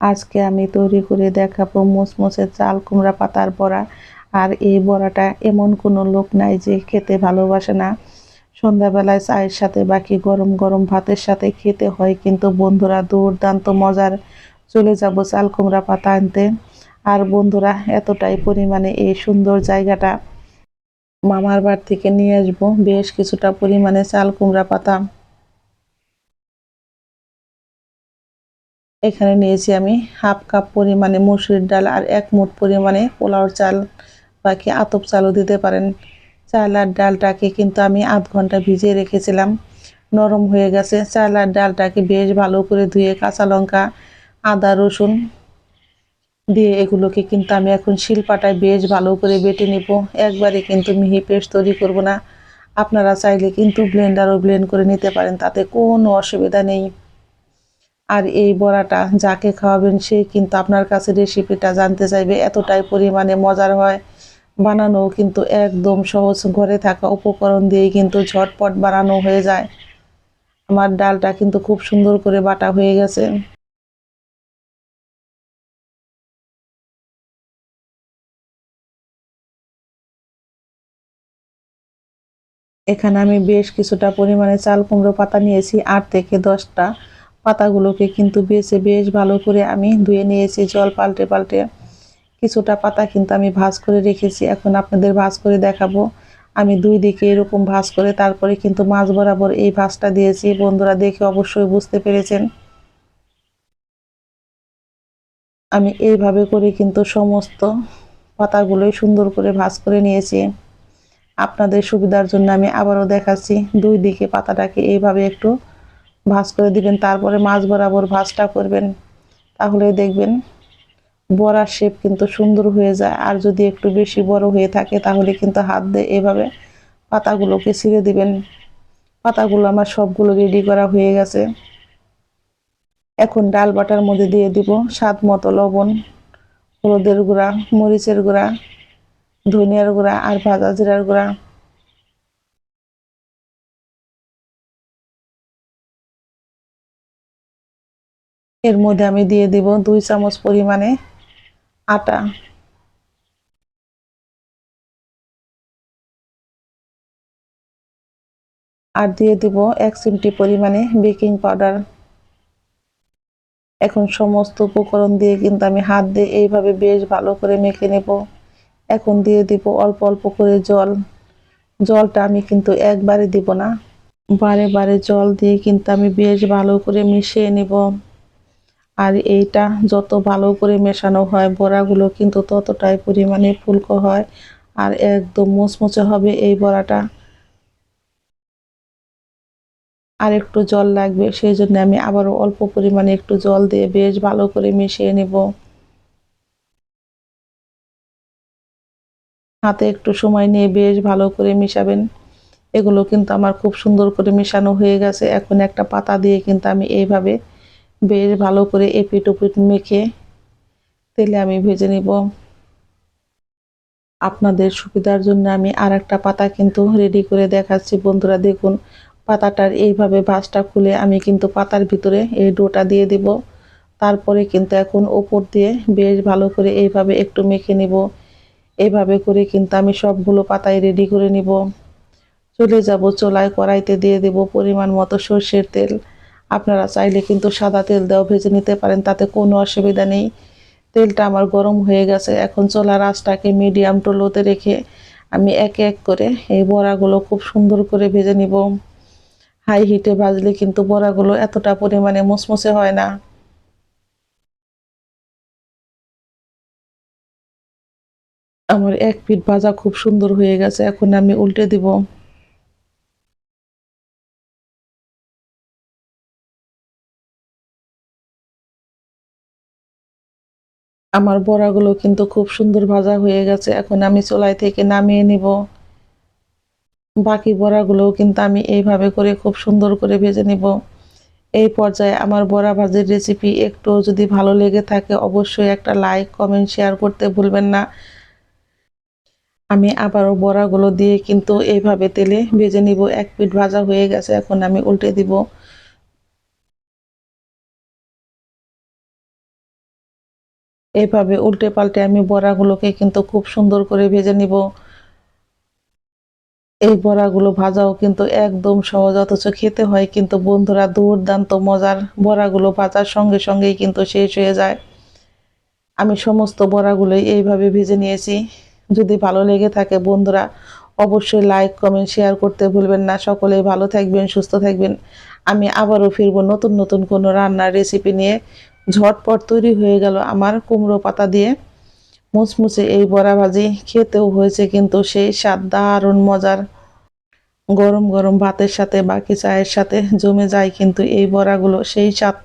আজকে আমি তৈরি করে দেখাবো মুসমুসে চাল, কুমড়া পাতার বড়া। আর এই বড়াটা এমন কোনো লোক নাই যে খেতে ভালোবাসে না। সন্ধ্যাবেলায় চায়ের সাথে বাকি গরম গরম ভাতের সাথে খেতে হয়, কিন্তু বন্ধুরা দুর্দান্ত মজার। চলে যাব চাল, কুমড়া পাতা আনতে। আর বন্ধুরা, এতটাই পরিমাণে এই সুন্দর জায়গাটা। মামার বাড়ি থেকে নিয়ে আসব, বেশ কিছুটা পরিমাণে চাল, কুমড়া পাতা। এখানে নিয়েছি আমি হাফ কাপ পরিমাণে মুসুরির ডাল আর এক মুঠ পরিমাণে পোলাওর চাল, বাকি আতপ চালও দিতে পারেন। চাল আর ডালটাকে কিন্তু আমি আধ ঘণ্টা ভিজিয়ে রেখেছিলাম, নরম হয়ে গেছে। চাল আর ডালটাকে বেশ ভালো করে ধুয়ে কাঁচা লঙ্কা, আদা, রসুন দিয়ে এগুলোকে কিন্তু আমি এখন শিলপাটায় বেশ ভালো করে বেটে নিব। একবারে কিন্তু মিহি পেস্ট তৈরি করব না। আপনারা চাইলে কিন্তু ব্লেন্ডারও ব্লেন্ড করে নিতে পারেন, তাতে কোনো অসুবিধা নেই। আর এই বড়াটা যাকে খাওয়াবেন সে কিন্তু আপনার কাছে রেসিপিটা জানতে চাইবে, এতটাই পরিমাণে মজার হয়। বানানো কিন্তু একদম সহজ ঘরে থাকা উপকরণ দিয়েই কিন্তু ঝটপট বানানো হয়ে যায়। আমার ডালটা কিন্তু খুব সুন্দর করে বাটা হয়ে গেছে। এখানে আমি বেশ কিছুটা পরিমাণে চাল কুমড়ো পাতা নিয়েছি, আট থেকে দশটা। পাতাগুলোকে কিন্তু বেছে বেশ ভালো করে আমি ধুয়ে নিয়েছি, জল পাল্টে পাল্টে। কিছুটা পাতা কিন্তু আমি ভাজ করে রেখেছি। এখন আপনাদের ভাজ করে দেখাবো। আমি দুই দিকে এরকম ভাজ করে তারপরে কিন্তু মাছ বরাবর এই ভাজটা দিয়েছি। বন্ধুরা দেখে অবশ্যই বুঝতে পেরেছেন। আমি এইভাবে করে কিন্তু সমস্ত পাতাগুলোই সুন্দর করে ভাজ করে নিয়েছি। আপনাদের সুবিধার জন্য আমি আবারও দেখাচ্ছি। দুই দিকে পাতাটাকে এইভাবে একটু ভাজ করে দিবেন, তারপরে মাছ বরাবর ভাঁজটা করবেন। তাহলে দেখবেন বড়ার শেপ কিন্তু সুন্দর হয়ে যায়। আর যদি একটু বেশি বড় হয়ে থাকে, তাহলে কিন্তু হাত দিয়ে এভাবে পাতাগুলোকে ছিঁড়ে দিবেন। পাতাগুলো আমার সবগুলো রেডি করা হয়ে গেছে। এখন ডাল বাটার মধ্যে দিয়ে দিব স্বাদ মতো লবণ, হলুদের গুঁড়া, মরিচের গুঁড়া, ধনিয়ার গুঁড়া আর ভাজা জিরার গুঁড়া। এর মধ্যে আমি দিয়ে দিব দুই চামচ পরিমাণে আটা। আর দিয়ে দিব এক চিমটি পরিমাণে বেকিং পাউডার। এখন সমস্ত উপকরণ দিয়ে কিন্তু আমি হাত দিয়ে এইভাবে বেশ ভালো করে মেখে নেব। এখন দিয়ে দিব অল্প অল্প করে জল। জলটা আমি কিন্তু একবারে দিব না। বারে বারে জল দিয়ে কিন্তু আমি বেশ ভালো করে মিশিয়ে নেব। আর এইটা যত ভালো করে মেশানো হয়, বড়াগুলো কিন্তু ততটাই পরিমাণে ফুলকো হয় আর একদম মুচমুচে হবে এই বড়াটা। আর একটু জল লাগবে, সেই জন্য আমি আবারও অল্প পরিমাণে একটু জল দিয়ে বেশ ভালো করে মিশিয়ে নেব। হাতে একটু সময় নিয়ে বেশ ভালো করে মিশাবেন। এগুলো কিন্তু আমার খুব সুন্দর করে মিশানো হয়ে গেছে। এখন একটা পাতা দিয়ে কিন্তু আমি এইভাবে বেশ ভালো করে এপিট ওপিট মেখে তেলে আমি ভেজে নিব। আপনাদের সুবিধার জন্য আমি আর একটা পাতা কিন্তু রেডি করে দেখাচ্ছি। বন্ধুরা, দেখুন, পাতাটার এইভাবে ভাঁজটা খুলে আমি কিন্তু পাতার ভিতরে এই ডোটা দিয়ে দিব। তারপরে কিন্তু এখন ওপর দিয়ে বেশ ভালো করে এইভাবে একটু মেখে নিব। এভাবে করে কিন্তু আমি সবগুলো পাতায় রেডি করে নিব। চলে যাব চোলায় কড়াইতে দিয়ে দেব পরিমাণ মতো সর্ষের তেল। আপনারা চাইলে কিন্তু সাদা তেল দেওয়া ভেজে নিতে পারেন, তাতে কোনো অসুবিধা নেই। তেলটা আমার গরম হয়ে গেছে, এখন চোলার আঁচটাকে মিডিয়াম টু লোতে রেখে আমি এক এক করে এই বড়াগুলো খুব সুন্দর করে ভেজে নিব। হাই হিটে ভাজলে কিন্তু বড়াগুলো এতটা পরিমাণে মুসমুসে হয় না। আমার এক পিঠ ভাজা খুব সুন্দর হয়ে গেছে, এখন আমি উল্টে দিব। আমার বড়াগুলো কিন্তু খুব সুন্দর ভাজা হয়ে গেছে, এখন আমি চোলাই থেকে নামিয়ে নিব। বাকি বড়াগুলোও কিন্তু আমি এইভাবে করে খুব সুন্দর করে ভেজে নিব। এই পর্যায়ে আমার বড়া ভাজির রেসিপি একটু যদি ভালো লেগে থাকে অবশ্যই একটা লাইক কমেন্ট শেয়ার করতে ভুলবেন না। আমি আবারও বড়াগুলো দিয়ে কিন্তু এইভাবে তেলে ভেজে নিব, এক পিঠ ভাজা হয়ে গেছে, এখন আমি উল্টে দিব। এইভাবে উল্টে পাল্টে আমি বড়াগুলোকে কিন্তু খুব সুন্দর করে ভেজে নিব। এই বড়াগুলো ভাজাও কিন্তু একদম সহজ, অথচ খেতে হয় কিন্তু বন্ধুরা দুর্দান্ত মজার বড়াগুলো ভাজার সঙ্গে সঙ্গেই কিন্তু শেষ হয়ে যায়। আমি সমস্ত বড়াগুলোই এইভাবে ভেজে নিয়েছি। যদি ভালো লেগে থাকে বন্ধুরা, অবশ্যই লাইক, কমেন্ট, শেয়ার করতে ভুলবেন না। সকলেই ভালো থাকবেন, সুস্থ থাকবেন। আমি আবারও ফিরবো নতুন নতুন কোনো রান্নার রেসিপি নিয়ে। ঝটপট তৈরি হয়ে গেল আমার কুমড়ো পাতা দিয়ে। মুচমুচে এই বড়া ভাজি খেতেও হয়েছে কিন্তু সেই স্বাদ দারুণ মজার। গরম গরম ভাতের সাথে বাকি চায়ের সাথে জমে যায় কিন্তু এই বড়াগুলো সেই স্বাদ